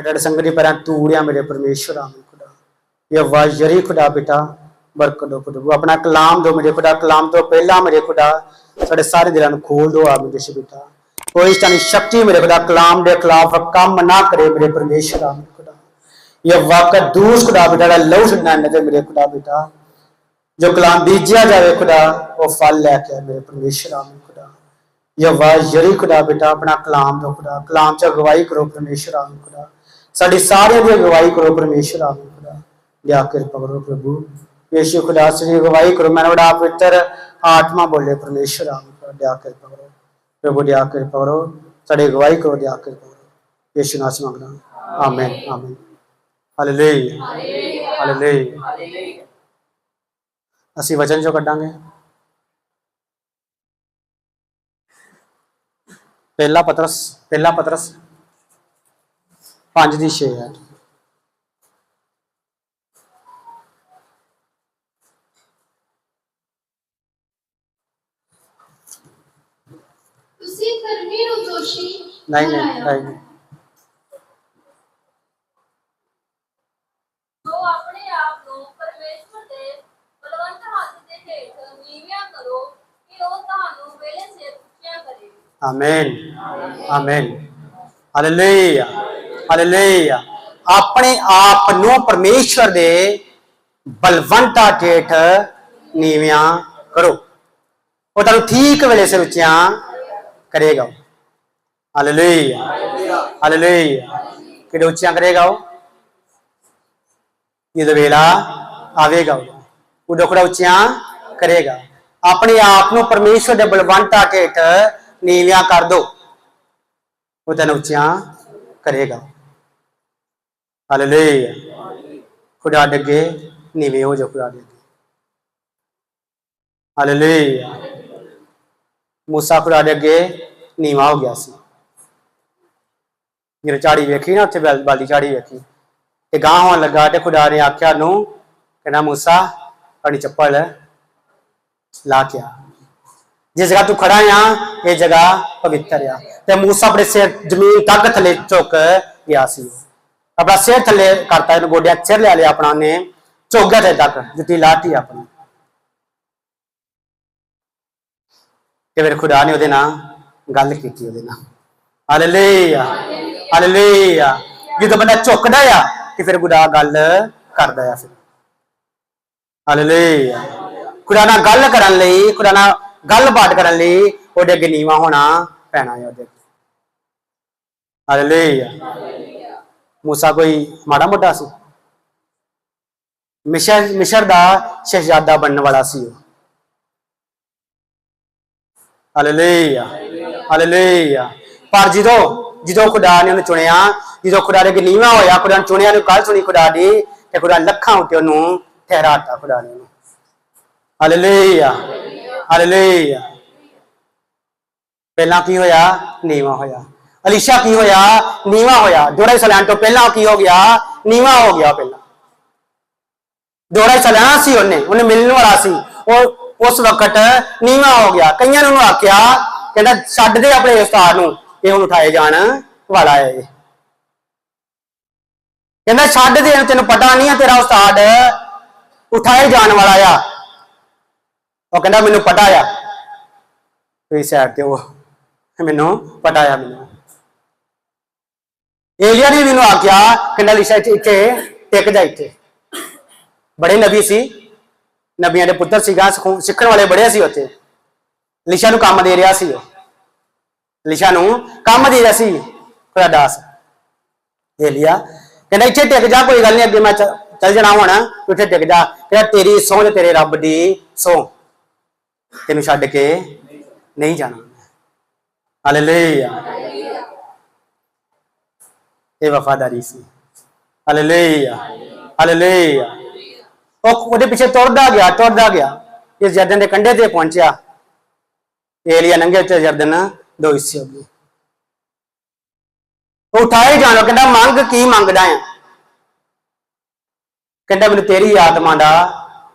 ਡੜ ਸੰਗਤ ਦੀ ਪਰਾਂ ਤੂੜਿਆ ਮੇਰੇ ਪਰਮੇਸ਼ਰ ਆਮਨ ਖੁਦਾ। ਇਹ ਵਾਜਰੀ ਖੁਦਾ ਬੇਟਾ ਬਰਕਤ ਦੋ ਖੁਦਾ। ਆਪਣਾ ਕਲਾਮ ਦੋ ਮੇਰੇ ਖੁਦਾ, ਕਲਾਮ ਤੋਂ ਪਹਿਲਾਂ ਮੇਰੇ ਖੁਦਾ, ਸਾਡੇ ਸਾਰੇ ਦਿਲਾਂ ਨੂੰ ਖੋਲ ਦੋ, ਆਮਨ ਦੇਸ਼ ਬੇਟਾ। ਕੋਈ ਸਤਾਨੀ ਸ਼ਕਤੀ ਮੇਰੇ ਖੁਦਾ, ਕਲਾਮ ਦੇ ਖਿਲਾਫ ਕੰਮ ਨਾ ਕਰੇ ਮੇਰੇ ਪਰਮੇਸ਼ਰ ਆਮਨ ਖੁਦਾ। ਇਹ ਵਾਕਤ ਦੂਸ ਖੁਦਾ ਬੇਟਾ ਦਾ ਲਹੂ ਛੱਡਣਾ ਨਦੇ ਮੇਰੇ ਖੁਦਾ ਬੇਟਾ। ਜੋ ਕਲਾਮ ਬੀਜਿਆ ਜਾਵੇ ਖੁਦਾ, ਉਹ ਫਲ ਲੈ ਕੇ ਆਏ ਮੇਰੇ ਪਰਮੇਸ਼ਰ ਆਮਨ ਖੁਦਾ। ਇਹ ਆਵਾਜ਼ ਜਰੀ ਖੁਦਾ ਬੇਟਾ, ਆਪਣਾ ਕਲਾਮ ਦੋ ਖੁਦਾ। ਕਲਾਮ ਚ ਅਗਵਾਈ ਕਰੋ ਪਰਮੇਸ਼ਰ ਆਮਨ ਖੁਦਾ। ਸਾਡੀ ਸਾਰਿਆਂ ਦੀ ਅਗਵਾਈ ਕਰੋ, ਪਰਮੇਸ਼ਰ ਆਮਨ ਖੁਦਾ। ਦਿਆ ਕਿਰਪਾ ਕਰੋ ਪ੍ਰਭੂ। ਯੇਸ਼ੂ ਖੁਦਾ ਸ੍ਰੀ ਅਗਵਾਈ ਕਰੋ। ਮੈਨੂੰ ਬੜਾ ਪਵਿੱਤਰ ਆਤਮਾ ਬੋਲੇ, ਪਰਮੇਸ਼ਰ ਆਮਨ ਖੁਦਾ। ਦਿਆ ਕਿਰਪਾ ਕਰੋ ਪ੍ਰਭੂ ਦਿਆ ਕਿਰਪਾ ਕਰੋ ਸਾਡੀ ਅਗਵਾਈ ਕਰੋ ਦਿਆ ਕਿਰਪਾ ਕਰੋ ਯੇਸ਼ੂ ਨਾਮ ਚ ਮੰਗਦਾ ਆਮੇਨ ਆਮੇਨ। ਹਾਲੇਲੂਇਆ। ਹਾਲੇਲੂਇਆ। ਅਸੀਂ ਵਚਨ ਜੋ ਕੱਢਾਂਗੇ। ਪਹਿਲਾ ਪਤਰਸ ਪਹਿਲਾ ਪਤਰਸ। 5 ਦੀ 6 ਹੈ। ਤੁਸੀਂ ਧਰਮੀ ਨੂੰ ਦੋਸ਼ੀ ਨਹੀਂ ਨਹੀਂ। ਨਹੀਂ। ਜੋ ਆਪਣੇ ਆਪ ਨੂੰ ਪਰਮੇਸ਼ਵਰ ਦੇ ਬਲਵੰਤ ਹੱਥ ਦੇ ਹੇਠ ਨੀਵਿਆਂ ਕਰੋ ਕਿ ਉਹ ਤੁਹਾਨੂੰ ਵੇਲੇ ਸਿਰ ਉੱਚਿਆ ਕਰੇ। ਆਮੇਨ ਆਮੇਨ ਹਾਲੇਲੂਇਆ ਹਾਲੇਲੂਇਆ ਆਪਣੇ ਆਪ ਨੂੰ ਪਰਮੇਸ਼ਵਰ ਦੇ ਬਲਵੰਤਾ ਠੇਠ ਨੀਵਿਆਂ ਕਰੋ। ਉਹ ਤੁਹਾਨੂੰ ਠੀਕ ਵੇਲੇ ਸਿਰ ਉੱਚਿਆਂ ਕਰੇਗਾ। ਹਾਲੇਲੂਇਆ ਹਾਲੇਲੂਇਆ ਕਿਹੜੇ ਉੱਚਿਆਂ ਕਰੇਗਾ ਉਹ? ਜਦੋਂ ਵੇਲਾ ਆਵੇਗਾ ਉਹ। ਉਦੋਂ ਉੱਚਿਆਂ ਕਰੇਗਾ। ਆਪਣੇ ਆਪ ਨੂੰ ਪਰਮੇਸ਼ਵਰ ਦੇ ਬਲਵੰਤਾ ਠੇਠ ਨੀਵਿਆਂ ਕਰ ਦੋ। ਉਹ ਤੈਨੂੰ ਉੱਚਿਆਂ ਕਰੇਗਾ। ਹਾਲੇਲੂਇਆ ਖੁਦਾ ਦੇ ਨੀਵੇਂ ਹੋ ਜਾ ਖੁਦਾ ਦੇ ਹਾਲੇਲੂਇਆ ਮੂਸਾ ਖੁਦਾ ਦੇ ਅੱਗੇ ਨੀਵਾ ਹੋ ਗਿਆ ਸੀ। ਜਿਹੜਾ ਝਾੜੀ ਵੇਖੀ ਨਾ, ਉੱਥੇ ਬਾਲੀ ਝਾੜੀ ਵੇਖੀ। ਤੇ ਗਾਂ ਹੋਣ ਲੱਗਾ ਤੇ ਖੁਦਾ ਨੇ ਆਖਿਆ, ਨੂੰ ਕਹਿੰਦਾ, ਮੂਸਾ, ਆਪਣੀ ਚੱਪਲ ਲਾ ਕੇ ਆ। ਜਿਸ ਜਗ੍ਹਾ ਤੂੰ ਖੜਾ ਆ, ਇਹ ਜਗ੍ਹਾ ਪਵਿੱਤਰ ਆ। ਤੇ ਮੂਸਾ ਆਪਣੇ ਸਿਰ ਜ਼ਮੀਨ ਤੱਕ ਥੱਲੇ ਝੁਕ ਗਿਆ ਸੀ। ਆਪਣਾ ਸਿਰ ਥੱਲੇ ਕਰਤਾ ਇਹਨੂੰ ਗੋਡਿਆਂ ਸਿਰ ਲੈ ਲਿਆ ਆਪਣਾ ਨੇ ਝੁਕ ਤੇ ਤੱਕ, ਜੁੱਤੀ ਲਾਤੀ ਆਪਣੀ। ਤੇ ਫਿਰ ਖੁਦਾ ਨੇ ਉਹਦੇ ਨਾਲ ਗੱਲ ਕੀਤੀ ਉਹਦੇ ਨਾਲ। Hallelujah hallelujah. ਜਦੋਂ ਬੰਦਾ ਝੁਕਦਾ ਆ, ਤੇ ਫਿਰ ਖੁਦਾ ਗੱਲ ਕਰਦਾ ਆ ਫਿਰ। ਹਾਲੇਲੂਇਆ। ਖੁਦਾ ਨਾਲ ਗੱਲ ਕਰਨ ਲਈ, ਖੁਦਾ ਨਾਲ ਗੱਲਬਾਤ ਕਰਨ ਲਈ ਉਹਦੇ ਅੱਗੇ ਨੀਵਾ ਹੋਣਾ ਪੈਣਾ ਹੈ ਉਹਦੇ ਹਾਲੇਲੂਇਆ। ਮੂਸਾ ਕੋਈ ਮਾੜਾ ਮੋਟਾ ਸੀ? ਮਿਸ਼ਰ ਮਿਸ਼ਰ ਦਾ ਸ਼ਹਿਜ਼ਾਦਾ ਬਣਨ ਵਾਲਾ ਸੀ ਉਹ। ਹਾਲੇਲੂਇਆ ਹਾਲੇਲੂਇਆ ਪਰ ਜਦੋਂ ਜਦੋਂ ਖੁਦਾ ਨੇ ਉਹਨੂੰ ਚੁਣਿਆ, ਜਦੋਂ ਖੁਦਾ ਦੇ ਅੱਗੇ ਨੀਵਾ ਹੋਇਆ, ਖੁਦਾ ਨੇ ਚੁਣਿਆ ਨੂੰ ਕੱਲ ਸੁਣੀ ਖੁਦਾ ਦੀ, ਤੇ ਖੁਦਾ ਲੱਖਾਂ ਉੱਤੇ ਉਹਨੂੰ ਠਹਿਰਾਤਾ ਖੁਦਾ ਨੇ ਉਹਨੂੰ। ਹਾਲੇਲੂਇਆ ਹਾਲੇਲੂਇਆ ਪਹਿਲਾਂ ਕੀ ਹੋਇਆ? ਨੀਵਾ ਹੋਇਆ। ਅਲੀਸ਼ਾ ਕੀ ਹੋਇਆ? ਨੀਵਾ ਹੋਇਆ। ਦੋਰਾ ਸਲਾਨ ਤੋਂ ਪਹਿਲਾਂ ਕੀ ਹੋ ਗਿਆ? ਨੀਵਾ ਹੋ ਗਿਆ ਪਹਿਲਾਂ। ਦੋਰਾ ਸਲਾਨ ਸੀ ਉਹਨੇ। ਉਹਨੇ ਮਿਲਣ ਵਾਲਾ ਸੀ। ਉਹ ਉਸ ਵਕਤ ਨੀਵਾ ਹੋ ਗਿਆ। ਕਈਆਂ ਨੇ ਉਹਨੂੰ ਆਖਿਆ, ਕਹਿੰਦਾ, ਛੱਡ ਦੇ ਆਪਣੇ ਉਸਤਾਦ ਨੂੰ। ਇਹ ਹੁਣ ਉਠਾਏ ਜਾਣ ਵਾਲਾ ਹੈ ਕਹਿੰਦਾ, ਛੱਡ ਦੇ ਤੈਨੂੰ ਪਤਾ ਨਹੀਂ ਹੈ ਤੇਰਾ ਉਸਤਾਦ ਉਠਾਏ ਜਾਣ ਵਾਲਾ ਆ। ਉਹ ਕਹਿੰਦਾ, ਮੈਨੂੰ ਪਤਾ ਆ। ਤੁਸੀਂ ਸਾਈਡ ਤੇ ਉਹ ਮੈਨੂੰ ਪਤਾ ਆ ਮੈਨੂੰ। ਏਲੀਆ ਨੇ ਮੈਨੂੰ ਆਖਿਆ ਕਹਿੰਦਾ ਲਿਸ਼ਾ ਇੱਥੇ ਇੱਥੇ, ਟਿਕ ਜਾ ਇੱਥੇ। ਬੜੇ ਨਬੀ ਨਬੀਆਂ ਦੇ ਪੁੱਤਰ ਸੀਗਾ ਸਿੱਖਣ ਵਾਲੇ ਬੜੇ ਸੀ ਉੱਥੇ। ਲਿਸ਼ਾ ਨੂੰ ਕੰਮ ਦੇ ਰਿਹਾ ਸੀ ਉਹ। ਲਿਸ਼ਾ ਨੂੰ ਕੰਮ ਦੇ ਰਿਹਾ ਸੀ। ਖੁਦਾ ਦਾਸ। ਏਲੀਆ ਕਹਿੰਦਾ, ਇੱਥੇ ਟਿਕ ਜਾ, ਕੋਈ ਗੱਲ ਨਹੀਂ, ਅੱਗੇ ਮੈਂ ਚੱਲ ਜਾਣਾ ਹੁਣ। ਉੱਥੇ ਇੱਥੇ ਟਿਕ ਜਾ। ਕਹਿੰਦਾ, ਤੇਰੀ ਸਹੁੰ ਤੇਰੇ ਰੱਬ ਦੀ ਸਹੁੰ। ਤੈਨੂੰ ਛੱਡ ਕੇ ਨਹੀਂ ਜਾਣਾ। ਹਾਲੇਲੂਇਆ ਇਹ ਵਫਾਦਾਰੀ ਸੀ ਹਾਲੇਲੂਇਆ ਹਾਲੇਲੂਇਆ ਉਹ ਉਹਦੇ ਪਿੱਛੇ ਤੁਰਦਾ ਗਿਆ ਤੁਰਦਾ ਗਿਆ। ਇਸ ਜਰਦਨ ਦੇ ਕੰਢੇ ਤੇ ਪਹੁੰਚਿਆ। ਏਲੀਆ ਨੰਗੇ ਤੇ ਜਰਦਨ, ਦੋ ਹਿੱਸੇ ਹੋ ਗਏ। ਉਹ ਉਠਾਏ ਜਾਣੋ ਕਹਿੰਦਾ, ਮੰਗ, ਕੀ ਮੰਗਦਾ ਆ ਕਹਿੰਦਾ, ਮੈਨੂੰ ਤੇਰੀ ਆਤਮਾ ਦਾ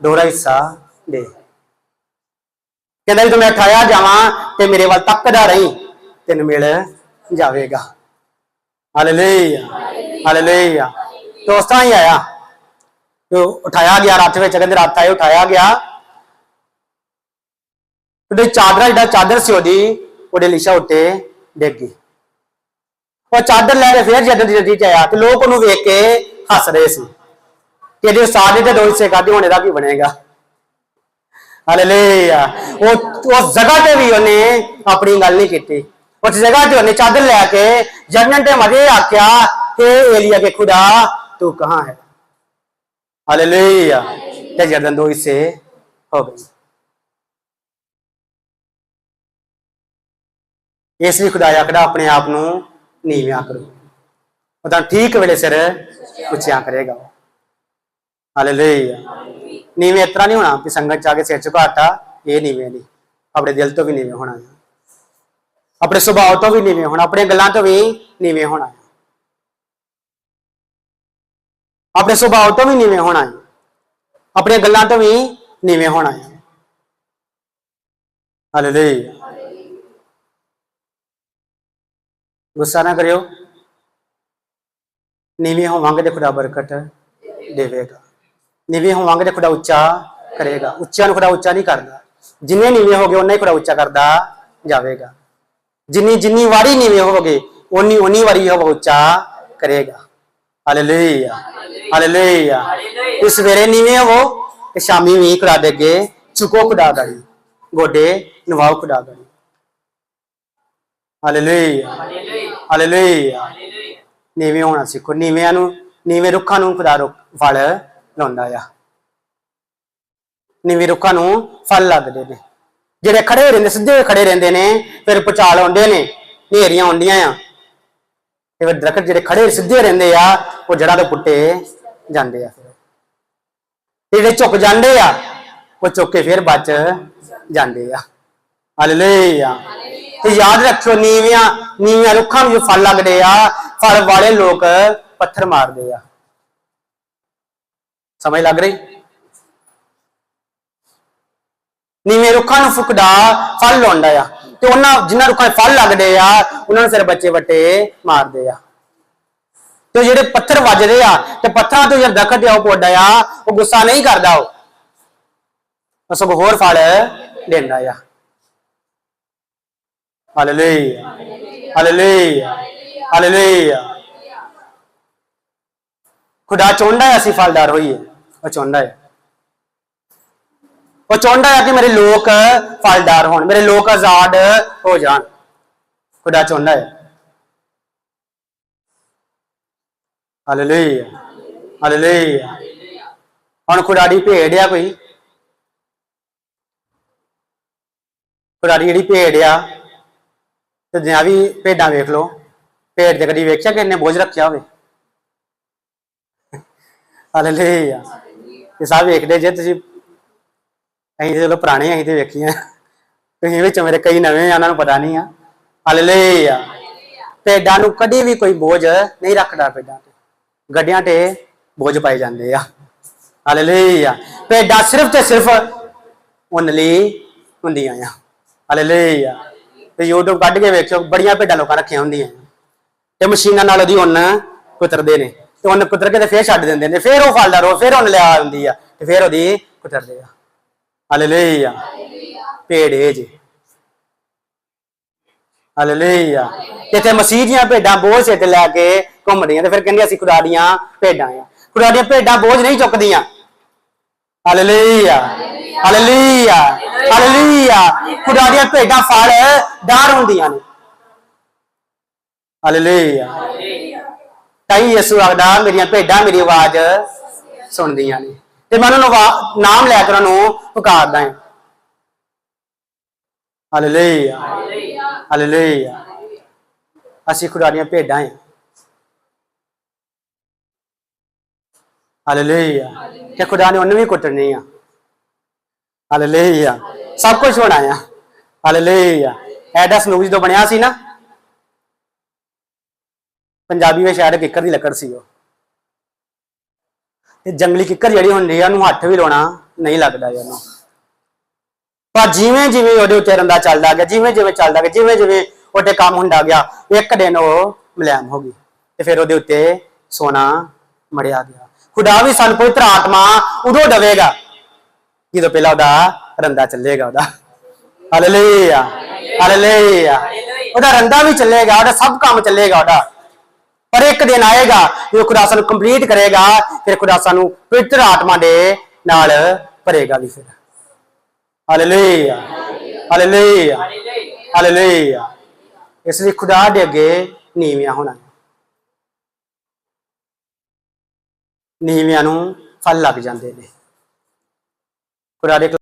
ਦੋਹਰਾ ਹਿੱਸਾ ਦੇ। ਕਹਿੰਦਾ, ਜਦੋਂ ਮੈਂ ਉਠਾਇਆ ਜਾਵਾਂ ਤੇ ਮੇਰੇ ਵੱਲ ਤੱਕਦਾ ਰਹੀ, ਤੈਨੂੰ ਮਿਲ ਜਾਵੇਗਾ। ਹਾਲੇਲੂਇਆ ਹਾਲੇਲੂਇਆ ਤੇ ਉਸ ਤਰ੍ਹਾਂ ਹੀ ਆਇਆ। ਤੇ ਉਠਾਇਆ ਗਿਆ, ਰੱਥ ਵਿੱਚ ਕਹਿੰਦੇ ਰੱਥ ਆਏ, ਉਠਾਇਆ ਗਿਆ। ਉਹਦੇ ਚਾਦਰਾ, ਜਿਹੜਾ ਚਾਦਰ ਸੀ ਉਹਦੀ, ਉਹਦੇ ਲਿਸ਼ਾ ਉੱਤੇ ਡਿੱਗ ਗਈ। ਉਹ ਚਾਦਰ ਲੈ ਕੇ ਫੇਰ ਜਦ ਦੀ ਨਦੀ ਚ ਆਇਆ ਤੇ ਲੋਕ ਉਹਨੂੰ ਵੇਖ ਕੇ ਹੱਸ ਰਹੇ ਸੀ। ਕਿ ਜੇ ਸਾਦੇ ਤੇ ਦੋ ਹਿੱਸੇ ਕਾਦੀ ਹੋਣੇ ਦਾ ਕੀ ਬਣੇਗਾ? ਹਾਲੇਲੂਇਆ ਉਹ ਉਸ ਜਗ੍ਹਾ ਤੇ ਵੀ ਉਹਨੇ ਆਪਣੀ ਗੱਲ ਨਹੀਂ ਕੀਤੀ। ਉਸ ਜਗ੍ਹਾ ਤੇ ਉਹਨੇ ਚਾਦਰ ਲੈ ਕੇ ਜਨਨ ਤੇ ਮਦੇ ਆਖਿਆ ਕਿ ਏਲੀਆ ਕੇ ਖੁਦਾ ਤੂੰ ਕਹਾਂ ਹੈ? ਹਾਲੇਲੂਇਆ ਤੇ ਜਰਦਨ ਦੋ ਹਿੱਸੇ ਹੋ ਗਏ। ਇਸ ਲਈ ਖੁਦਾਇਆ ਖੁਦਾ ਆਪਣੇ ਆਪ ਨੂੰ ਨੀਵਿਆਂ ਕਰੋ। ਉਹ ਤਾਂ ਠੀਕ ਵੇਲੇ ਸਿਰ ਉੱਚਿਆਂ ਕਰੇਗਾ। ਹਾਲੇਲੂਇਆ ਨੀਵੇਂ ਇਸ ਤਰ੍ਹਾਂ ਨਹੀਂ ਹੋਣਾ ਕਿ ਸੰਗਤ ਚ ਆ ਕੇ ਸਿਰ ਝੁਕਾਤਾ, ਇਹ ਨੀਵੇਂ ਨਹੀਂ। ਆਪਣੇ ਦਿਲ ਤੋਂ ਵੀ ਨੀਵੇਂ ਹੋਣਾ। ਆਪਣੇ ਸੁਭਾਅ ਤੋਂ ਵੀ ਨੀਵੇਂ ਹੋਣਾ, ਆਪਣੇ ਗੱਲਾਂ ਤੋਂ ਵੀ ਨੀਵੇਂ ਹੋਣਾ ਆਪਣੇ ਸੁਭਾਅ ਤੋਂ ਵੀ ਨੀਵੇਂ ਹੋਣਾ ਹੈ। ਆਪਣੀਆਂ ਗੱਲਾਂ ਤੋਂ ਵੀ ਨੀਵੇਂ ਹੋਣਾ ਹੈ। ਹਾਲੇਲੂਇਆ ਗੁੱਸਾ ਨਾ ਕਰਿਓ। ਨੀਵੇਂ ਹੋਵਾਂਗੇ ਤੇ ਖੁਦਾ ਬਰਕਤ ਦੇਵੇਗਾ। ਨੀਵੇਂ ਹੋਵਾਂਗੇ ਤੇ ਖੁਦਾ ਉੱਚਾ ਕਰੇਗਾ। ਉੱਚਿਆਂ ਨੂੰ ਖੁਦਾ ਉੱਚਾ ਨਹੀਂ ਕਰਦਾ। ਜਿੰਨੇ ਨੀਵੇਂ ਹੋਗੇ ਉਹਨਾਂ ਹੀ ਖੁਦਾ ਉੱਚਾ ਕਰਦਾ ਜਾਵੇਗਾ। ਜਿੰਨੀ ਜਿੰਨੀ ਵਾਰੀ ਨੀਵੇਂ ਹੋਵੋਗੇ ਉਨੀ ਉਨੀ ਵਾਰੀ ਉਹ ਉੱਚਾ ਕਰੇਗਾ। ਹਾਲੇਲੂਇਆ ਹਾਲੇਲੂਇਆ ਇਸ ਵੇਲੇ ਨੀਵੇਂ ਹੋਵੋ ਤੇ ਸ਼ਾਮੀ ਵੀ ਖੁਦਾ ਦੇ ਅੱਗੇ ਝੁਕੋ ਖੁਦਾ ਗੜੀ ਗੋਡੇ ਨਵਾਓ ਖੁਦਾ ਗਾੜੀ ਹਾਲੇਲੂਇਆ ਹਾਲੇਲੂਇਆ ਨੀਵੇਂ ਹੋਣਾ ਸਿੱਖੋ। ਨੀਵਿਆਂ ਨੂੰ, ਨੀਵੇਂ ਰੁੱਖਾਂ ਨੂੰ ਖੁਦਾ ਰੁੱਖ, ਫਲ ਲਾਉਂਦਾ ਆ। ਨੀਵੇਂ ਰੁੱਖਾਂ ਨੂੰ ਫਲ ਲੱਗਦੇ ਨੇ। ਜਿਹੜੇ ਖੜੇ ਰਹਿੰਦੇ, ਸਿੱਧੇ ਖੜੇ ਰਹਿੰਦੇ ਨੇ, ਫਿਰ ਪਚਾਲ ਆਉਂਦੇ ਨੇ, ਹਨੇਰੀਆਂ ਆਉਂਦੀਆਂ ਆ। ਤੇ ਫਿਰ ਦਰਖਤ ਜਿਹੜੇ ਖੜੇ ਸਿੱਧੇ ਰਹਿੰਦੇ ਆ, ਉਹ ਜੜ੍ਹਾਂ ਤੋਂ ਪੁੱਟੇ ਜਾਂਦੇ ਆ। ਤੇ ਜਿਹੜੇ ਝੁਕ ਜਾਂਦੇ ਆ, ਉਹ ਝੁੱਕ ਕੇ ਫਿਰ ਬਚ ਜਾਂਦੇ ਆ। ਹਾਲੇਲੂਇਆ ਤੇ ਯਾਦ ਰੱਖਿਓ, ਨੀਵੀਆਂ ਨੀਵੀਆਂ ਰੁੱਖਾਂ ਨੂੰ ਜੋ ਫਲ ਲੱਗਦੇ ਆ, ਫਲ ਵਾਲੇ ਲੋਕ ਪੱਥਰ ਮਾਰਦੇ ਆ। ਸਮਝ ਲੱਗ ਰਹੀ? ਨੀਵੇਂ ਰੁੱਖਾਂ ਨੂੰ ਫੁਕਦਾ ਫਲ ਲਾਉਂਦਾ ਆ। ਤੇ ਉਹਨਾਂ, ਜਿਨ੍ਹਾਂ ਰੁੱਖਾਂ 'ਚ ਫਲ ਲੱਗਦੇ ਆ, ਉਹਨਾਂ ਨੂੰ ਫਿਰ ਬੱਚੇ ਵੱਟੇ ਮਾਰਦੇ ਆ। ਤੇ ਜਿਹੜੇ ਪੱਥਰ ਵੱਜਦੇ ਆ, ਤੇ ਪੱਥਰਾਂ ਤੋਂ ਜਿਹੜਾ ਦਰਖਤ ਆ ਉਹ ਪੋਡਾ ਆ, ਉਹ ਗੁੱਸਾ ਨਹੀਂ ਕਰਦਾ ਉਹ। ਉਹ ਸਗੋਂ ਹੋਰ ਫਲ ਦਿੰਦਾ ਆ। ਹਾਲੇਲੂਇਆ ਹਾਲੇਲੂਇਆ ਹਾਲੇਲੂਇਆ ਖੁਦਾ ਚਾਹੁੰਦਾ ਹੈ ਅਸੀਂ ਫਲਦਾਰ ਹੋਈਏ, ਉਹ ਚਾਹੁੰਦਾ ਹੈ ਉਹ ਚਾਹੁੰਦਾ ਹੈ ਕਿ ਮੇਰੇ ਲੋਕ ਫਲਦਾਰ ਹੋਣ, ਮੇਰੇ ਲੋਕ ਆਜ਼ਾਦ ਹੋ ਜਾਣ। ਖੁਦਾ ਚਾਹੁੰਦਾ ਹੈ। ਹਾਲੇਲੂਇਆ ਹਾਲੇਲੂਇਆ ਹੁਣ ਖੁਦਾ ਦੀ ਭੇਡ ਆ ਕੋਈ? ਖੁਦਾ ਦੀ ਜਿਹੜੀ ਭੇਡ ਆ, ਤੇ ਜਾਂ ਵੀ ਭੇਡਾਂ ਵੇਖ ਲਓ, ਭੇਡ ਤੇ ਕਦੀ ਵੇਖਿਆ ਕਿ ਇਹਨੇ ਬੋਝ ਰੱਖਿਆ ਹੋਵੇ? ਹਾਲੇਲੂਇਆ ਇਹ ਸਭ ਵੇਖਦੇ ਜੇ ਤੁਸੀਂ ਅਸੀਂ ਤੇ ਚਲੋ ਪੁਰਾਣੇ ਅਸੀਂ ਤੇ ਵੇਖੀਆਂ। ਤੁਸੀਂ ਵਿੱਚ ਮੇਰੇ ਕਈ ਨਵੇਂ ਆ, ਉਹਨਾਂ ਨੂੰ ਪਤਾ ਨਹੀਂ ਆ। ਹਾਲੇਲੂਇਆ ਭੇਡਾਂ ਨੂੰ ਕਦੇ ਵੀ ਕੋਈ ਬੋਝ ਨਹੀਂ ਰੱਖਦਾ ਭੇਡਾਂ ਤੇ। ਗੱਡਿਆਂ ਤੇ ਬੋਝ ਪਾਏ ਜਾਂਦੇ ਆ। ਹਾਲੇਲੂਇਆ ਭੇਡਾਂ ਸਿਰਫ ਤੇ ਸਿਰਫ ਉਹਨਾਂ ਲਈ ਹੁੰਦੀਆਂ ਆ। ਹਾਲੇਲੂਇਆ ਤੇ YouTube ਕੱਢ ਕੇ ਵੇਖਿਓ, ਬੜੀਆਂ ਭੇਡਾਂ ਲੋਕਾਂ ਰੱਖੀਆਂ ਹੁੰਦੀਆਂ। ਤੇ ਮਸ਼ੀਨਾਂ ਨਾਲ ਉਹਦੀ ਉੱਨ ਕੁਤਰਦੇ ਨੇ। ਤੇ ਉਹਨ ਕੁਤਰ ਕੇ ਤੇ ਫੇਰ ਛੱਡ ਦਿੰਦੇ ਨੇ। ਫੇਰ ਉਹ ਫਲਦਾਰ ਉਹ ਫੇਰ ਉਨ ਲਿਆ ਹੁੰਦੀ ਆ। ਤੇ ਫੇਰ ਉਹਦੀ ਕੁਤਰਦੇ ਆ। ਹਾਲੇਲੂਇਆ ਭੇੜੇ ਜੀ। ਹਾਲੇਲੂਇਆ ਤੇ ਮਸੀਹ ਦੀਆਂ ਭੇਡਾਂ ਬੋਝ ਸਿਰ ਲੈ ਕੇ ਘੁੰਮਦੀਆਂ ਤੇ ਫਿਰ ਕਹਿੰਦੇ ਅਸੀਂ ਖੁਦਾ ਦੀਆਂ ਭੇਡਾਂ ਆ। ਖੁਦਾ ਦੀਆਂ ਭੇਡਾਂ ਬੋਝ ਨਹੀਂ ਚੁੱਕਦੀਆਂ। ਹਾਲੇਲੂਇਆ ਹਾਲੇਲੂਇਆ ਹਾਲੇਲੂਇਆ ਖੁਦਾ ਦੀਆਂ ਭੇਡਾਂ ਫਲ, ਡਾਰ ਹੁੰਦੀਆਂ ਨੇ। ਹਾਲੇਲੂਇਆ ਤਾਈ ਯਿਸੂ ਆਖਦਾ, ਮੇਰੀਆਂ ਭੇਡਾਂ ਮੇਰੀ ਆਵਾਜ਼ ਸੁਣਦੀਆਂ ਨੇ। ਤੇ ਮੈਂ ਉਹਨਾਂ ਨੂੰ ਨਾਮ ਲੈ ਕੇ ਉਹਨਾਂ ਨੂੰ ਪੁਕਾਰਦਾ ਹਾਂ। ਹਾਲੇਲੂਇਆ ਹਾਲੇਲੂਇਆ ਅਸੀਂ ਖੁਦਾ ਦੀਆਂ ਭੇਡਾਂ ਹਾਂ। ਹਾਲੇਲੂਇਆ ਤੇ ਖੁਦਾ ਨੇ ਉਹਨੂੰ ਵੀ ਕੁੱਟਣੀ ਆ। ਹਾਲੇਲੂਇਆ ਸਭ ਕੁਝ ਹੋਣਾ ਆ। ਹਾਲੇਲੂਇਆ ਐਡਾ ਸਨੂਜ ਜਦੋਂ ਬਣਿਆ ਸੀ ਨਾ, ਪੰਜਾਬੀ ਵਿੱਚ ਸ਼ਾਇਦ ਕਿੱਕਰ ਦੀ ਲੱਕੜ ਸੀ ਉਹ। ਤੇ ਜੰਗਲੀ ਕਿੱਕਰ ਜਿਹੜੀ ਹੁੰਦੀ ਆ ਉਹਨੂੰ ਹੱਥ ਵੀ ਲਾਉਣਾ ਨਹੀਂ ਲੱਗਦਾ ਜੀ ਉਹਨੂੰ। ਪਰ ਜਿਵੇਂ ਜਿਵੇਂ ਉਹਦੇ ਉੱਤੇ ਰੰਦਾ ਚੱਲਦਾ ਗਿਆ, ਜਿਵੇਂ ਜਿਵੇਂ ਚੱਲਦਾ ਗਿਆ, ਜਿਵੇਂ ਜਿਵੇਂ ਉਹਦੇ ਕੰਮ ਹੁੰਦਾ ਗਿਆ, ਇੱਕ ਦਿਨ ਉਹ ਮੁਲਾਇਮ ਹੋ ਗਈ ਤੇ ਫਿਰ ਉਹਦੇ ਉੱਤੇ ਸੋਨਾ ਮੜਿਆ ਗਿਆ। ਖੁਦਾ ਵੀ ਸਾਨੂੰ ਪਵਿੱਤਰ ਆਤਮਾ ਉਦੋਂ ਦਵੇਗਾ, ਜਦੋਂ ਪਹਿਲਾਂ ਉਹਦਾ ਰੰਦਾ ਚੱਲੇਗਾ ਉਹਦਾ। ਹਾਲੇਲੂਇਆ ਹਾਲੇਲੂਇਆ ਉਹਦਾ ਰੰਦਾ ਵੀ ਚੱਲੇਗਾ, ਉਹਦਾ ਸਭ ਕੰਮ ਚੱਲੇਗਾ ਉਹਦਾ। ਪਰ ਇੱਕ ਦਿਨ ਆਏਗਾ ਜਦੋਂ ਖੁਦਾ ਸਾਨੂੰ ਕੰਪਲੀਟ ਕਰੇਗਾ, ਫਿਰ ਖੁਦਾ ਸਾਨੂੰ ਪਵਿੱਤਰ ਆਤਮਾ ਦੇ ਨਾਲ ਭਰੇਗਾ ਵੀ ਫਿਰ। ਹਾਲੇਲੂਇਆ ਹਾਲੇਲੂਇਆ ਹਾਲੇਲੂਇਆ ਇਸ ਲਈ ਖੁਦਾ ਦੇ ਅੱਗੇ ਨੀਵਿਆਂ ਹੋਣਾ। ਨੀਵਿਆਂ ਨੂੰ ਫਲ ਲੱਗ ਜਾਂਦੇ ਨੇ। ਖੁਦਾ ਦੇ